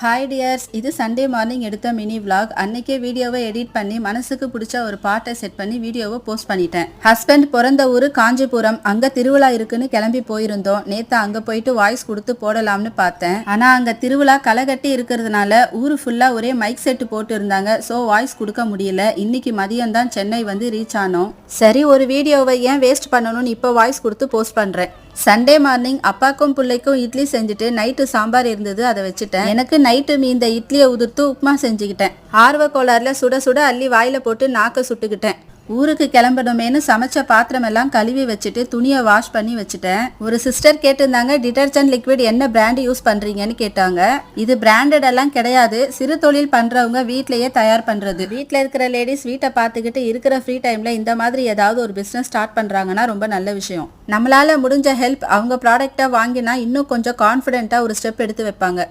Hi dears இது Sunday morning எடுத்த mini vlog அன்னைக்கே வீடியோவை எடிட் பண்ணி மனசுக்கு பிடிச்ச ஒரு பாட்டை செட் பண்ணி வீடியோவை போஸ்ட் பண்ணிட்டேன். ஹஸ்பண்ட் பிறந்த ஊர் காஞ்சிபுரம். அங்க திருவிழா இருக்குன்னு கிளம்பி போயிருந்தோம். நேத்து அங்க போயிட்டு வாய்ஸ் கொடுத்து போடலாம்னு பார்த்தேன். ஆனா அங்க திருவிழா களைகட்டி இருக்கிறதுனால ஊரு ஃபுல்லா ஒரே மைக் செட்டு போட்டு இருந்தாங்க. ஸோ வாய்ஸ் கொடுக்க முடியல. இன்னைக்கு மதியம் தான் சென்னை வந்து ரீச் ஆனோம். சரி ஒரு வீடியோவை ஏன் வேஸ்ட் பண்ணணும்னு இப்போ வாய்ஸ் கொடுத்து போஸ்ட் பண்றேன். சண்டே மார்னிங் அப்பாக்கும் பிள்ளைக்கும் இட்லி செஞ்சுட்டு நைட்டு சாம்பார் இருந்தது அதை வச்சுட்டேன். எனக்கு நைட்டு மீந்த இட்லியை உதிர்த்து உப்புமா செஞ்சுக்கிட்டேன். ஆர்வ கோளாறுல சுட சுட அள்ளி வாயில போட்டு நாக்க சுட்டுக்கிட்டேன். ஊருக்கு கிளம்பணுமேனு சமைச்ச பாத்திரம் எல்லாம் கழுவி வச்சுட்டு துணியை வாஷ் பண்ணி வச்சுட்டேன். ஒரு சிஸ்டர் கேட்டிருந்தாங்க டிடர்ஜென்ட் லிக்விட் என்ன பிராண்ட் யூஸ் பண்றீங்கன்னு கேட்டாங்க. இது பிராண்டட் எல்லாம் கிடையாது. சிறு தொழில் பண்றவங்க வீட்லயே தயார் பண்றது. வீட்டில் இருக்கிற லேடிஸ் வீட்டை பார்த்துக்கிட்டு இருக்கிற ஃப்ரீ டைம்ல இந்த மாதிரி ஏதாவது ஒரு பிசினஸ் ஸ்டார்ட் பண்றாங்கன்னா ரொம்ப நல்ல விஷயம். நம்மளால முடிஞ்ச ஹெல்ப் அவங்க ப்ராடக்டை வாங்கினா இன்னும் கொஞ்சம் கான்ஃபிடென்ட்டா ஒரு ஸ்டெப் எடுத்து வைப்பாங்க.